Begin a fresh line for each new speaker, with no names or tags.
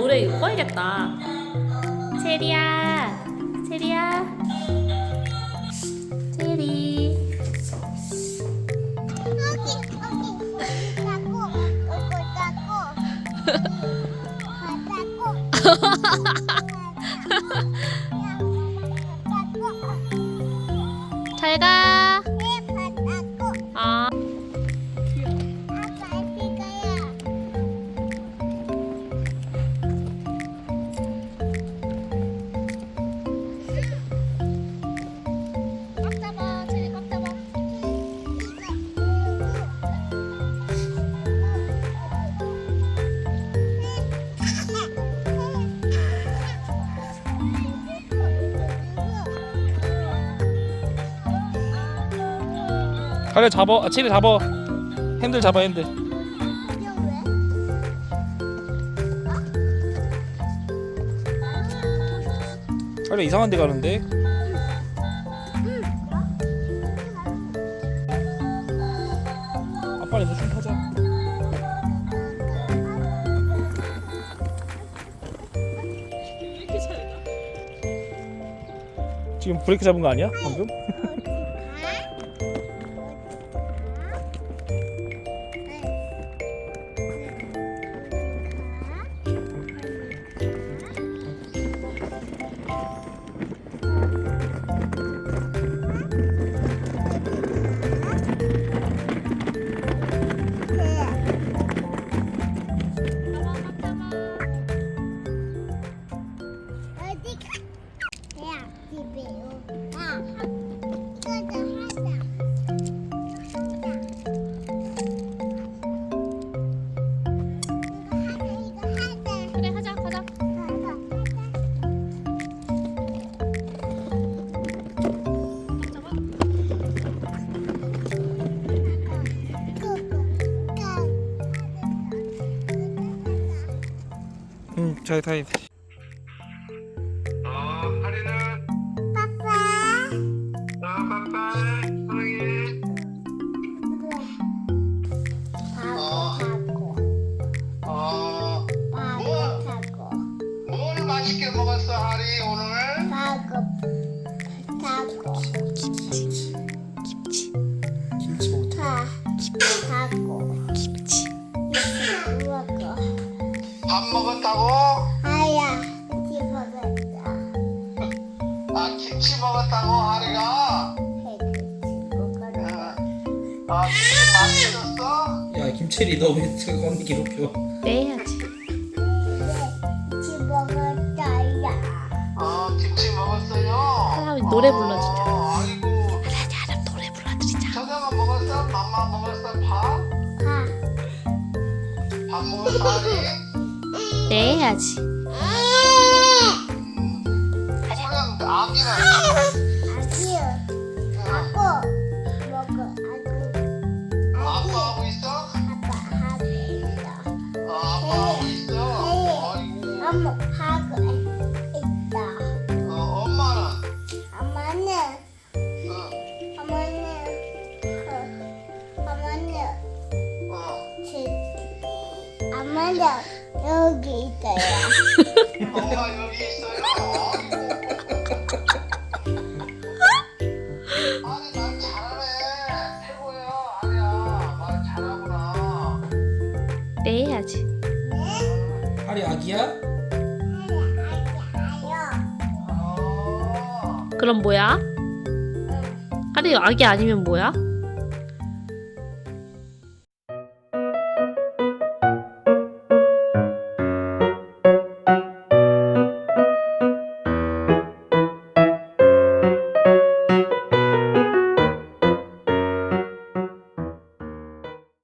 노래 이거 꺼야겠다. 체리야, 체리야, 체리. 잘 가.
가려 잡아. 아, 체리 잡아. 핸들 잡아 핸들. 가려 이상한 데 가는데. 좀 타자. 지금 브레이크 잡은 거 아니야? 방금?
그래 하자 하자.
응, 잘 타야
먹었어, 하리 오늘?
바보 타고,
김치.
김치 먹.
타, 타고,
김치.
먹어.
밥 먹었다고?
아야, 집어갔다.
아, 김치 먹었다고 하리가?
먹었다.
어, 아, 김치 맛있었어?
야 김철이 너왜 저거 언니 괴롭혀?
네 해야지. 노래 불러주자.
어, 아이고,
할아버지 할아버지 노래 불러드리자.
저녁은 먹었어? 맘마 먹었어? 밥?
가.
밥 먹었어?
네 해야지.
그냥 아기는
아기, 아고, 먹어, 아기.
아빠 하고 있어?
아빠 하고 있어.
어, 아빠 하고 있어? 아이고.
지, 엄마는 여기 있어요.
엄마 여기 있어요. 아니 말 잘하네. 최고야. 아니야. 말 잘하구나.
네 해야지.
하리 아기야?
어.
그럼 뭐야? 하리 아기 아니면 뭐야?